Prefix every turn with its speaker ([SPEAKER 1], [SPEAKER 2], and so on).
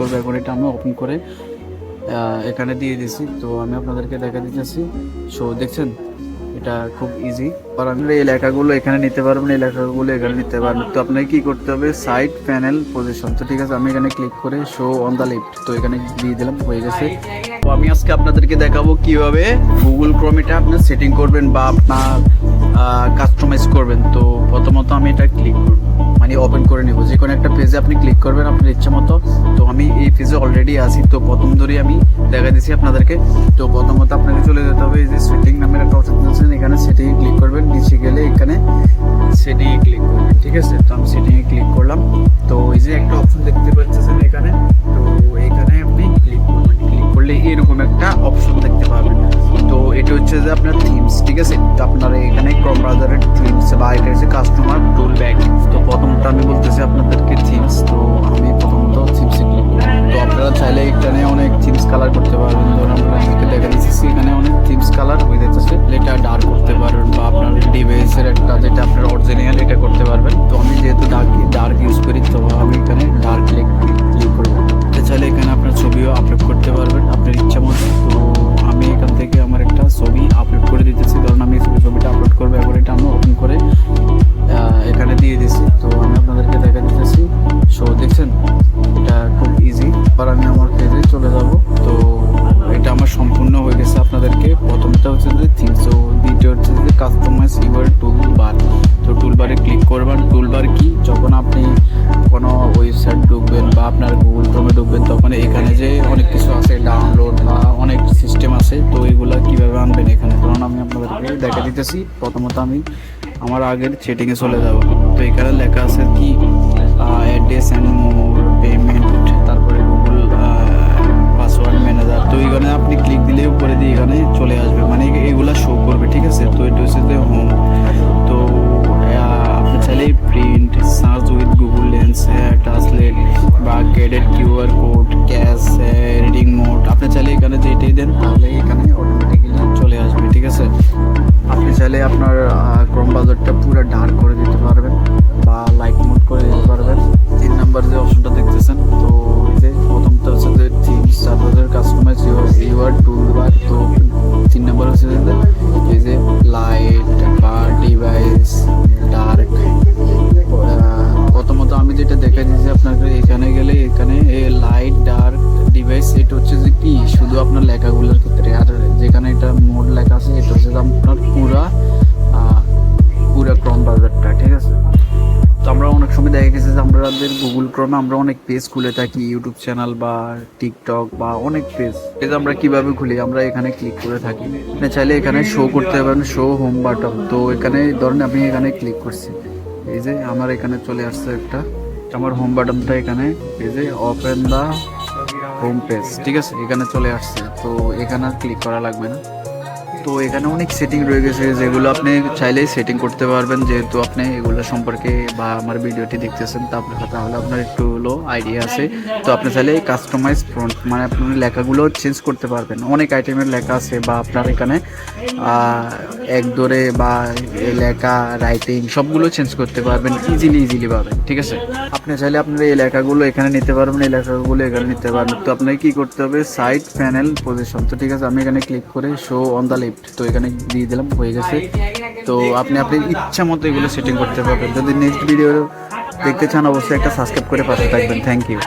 [SPEAKER 1] করব। এখন এটা আমি ওপেন করে এখানে দিয়ে দিছি। তো আমি আপনাদেরকে দেখা দিতেছি সো দেখছেন, এটা খুব ইজি আর আপনারা এই লেখাগুলো এখানে নিতে পারবেন এই লেখাগুলো এখানে নিতে পারবেন তো আপনাকে কি করতে হবে? সাইড প্যানেল পজিশন তো ঠিক আছে, আমি এখানে ক্লিক করে শো অন দ্য লেফট তো এখানে দিয়ে দিলাম, হয়ে গেছে। তো আমি আজকে আপনাদেরকে দেখাবো কীভাবে গুগল ক্রোমিটা আপনার সেটিং করবেন বা আপনার কাস্টমাইজ করবেন। তো প্রথমত আমি এটা ক্লিক করব। মানে ওপেন করে নেব। যে কোনো একটা পেজে আপনি ক্লিক করবেন, আপনার ইচ্ছা মতো। তো আমি পেজে অলরেডি আছি, তো প্রথম ধরেই আমি দেখা দিচ্ছি আপনাদেরকে। তো প্রথমত আপনাকে চলে যেতে হবে, এই যে সেটিং নামের একটা অপশন আছে, এখানে সেটিংয়ে ক্লিক করবেন, নিচে গেলে এখানে সেটিংয়ে ক্লিক করবেন, ঠিক আছে? তো আমি সেটিংয়ে ক্লিক করলাম। তো এই যে একটা অপশন দেখতে পাচ্ছেন এখানে, তো এখানে আপনি ক্লিক করবেন। ক্লিক করলে এরকম একটা অপশন দেখতে পাবেন। তো এটা হচ্ছে যে আপনার থিমস ঠিক আছে? আপনার এখানে ক্রম ব্রাউজারের থিমস বা এটা হচ্ছে কাস্টমার টুল ব্যাগ তো প্রথমত আমি বলতেছি আপনাদেরকে থিমস তো আমি প্রথমত থিমসে কালার করতে কাস্টমাইজ ইউর টুল বার তো টুলবারে ক্লিক করবেন। টুলবার কি? যখন আপনি কোনো ওয়েবসাইট ঢুকবেন বা আপনার গুগল ক্রমে ঢুকবেন, তখন এখানে যে অনেক কিছু আছে ডাউনলোড বা অনেক সিস্টেম আছে, তো এগুলা কীভাবে আনবেন এখানে? কারণ আমি আপনাদেরকে দেখা দিতেছি। প্রথমত আমি আমার আগের সেটিংয়ে চলে যাব। তো এখানে লেখা আছে কি? Address and more payment code cash reading mode আপনি চাইলে এখানে যেটাই দেন, তাহলে এখানে অটোমেটিক্যালি চলে আসবে, ঠিক আছে? আপনি চাইলে আপনার ক্রম বাজারটা পুরো ডার্ক করে দিতে পারবেন বা লাইট মোড করে দিতে পারবেন। তিন নাম্বার যে অপশনটা দেখতেছেন, তো আমাদের গুগল ক্রমে আমরা অনেক পেজ খুলে থাকি ইউটিউব চ্যানেল বা টিকটক বা অনেক পেজ পেজ আমরা কীভাবে খুলি? আমরা এখানে ক্লিক করে থাকি। চাইলে এখানে শো করতে পারেন শো হোম বাটন তো এখানে ধরেন আমি এখানে ক্লিক করছি। এই যে আমার এখানে চলে আসছে একটা। আমার হোম বাটনটা এখানে। এই যে ওপেন দা হোম পেজ ঠিক আছে? এখানে চলে আসছে। তো এখানে ক্লিক করা লাগবে না। তো এখানে অনেক সেটিং রয়ে গেছে যেগুলো আপনি চাইলেই সেটিং করতে পারবেন। যেহেতু আপনি এগুলো সম্পর্কে বা আমার ভিডিওটি দেখতেছেন তারপরে তাহলে আপনার একটু হলো আইডিয়া আছে। তো আপনি চাইলে কাস্টমাইজ ফ্রন্ট মানে আপনি লেখাগুলো চেঞ্জ করতে পারবেন। অনেক আইটেমের লেখা আছে বা আপনার এখানে এক দরে বা লেখা রাইটিং সবগুলো চেঞ্জ করতে পারবেন ইজিলি ইজিলি পাবেন, ঠিক আছে? আপনি চাইলে আপনার এই লেখাগুলো এখানে নিতে পারবেন, এই লেখাগুলো এখানে নিতে পারবেন। তো আপনাকে কী করতে হবে? সাইড প্যানেল পজিশন তো ঠিক আছে, আমি এখানে ক্লিক করে শো অন দ্য লেফট তো এখানে দিয়ে দিলাম, হয়ে গেছে। তো আপনি আপনার ইচ্ছা মতো এগুলো সেটিং করতে পারবেন। যদি নেক্সট ভিডিও দেখতে চান, অবশ্যই একটা সাবস্ক্রাইব করে পাশে থাকবেন। Thank you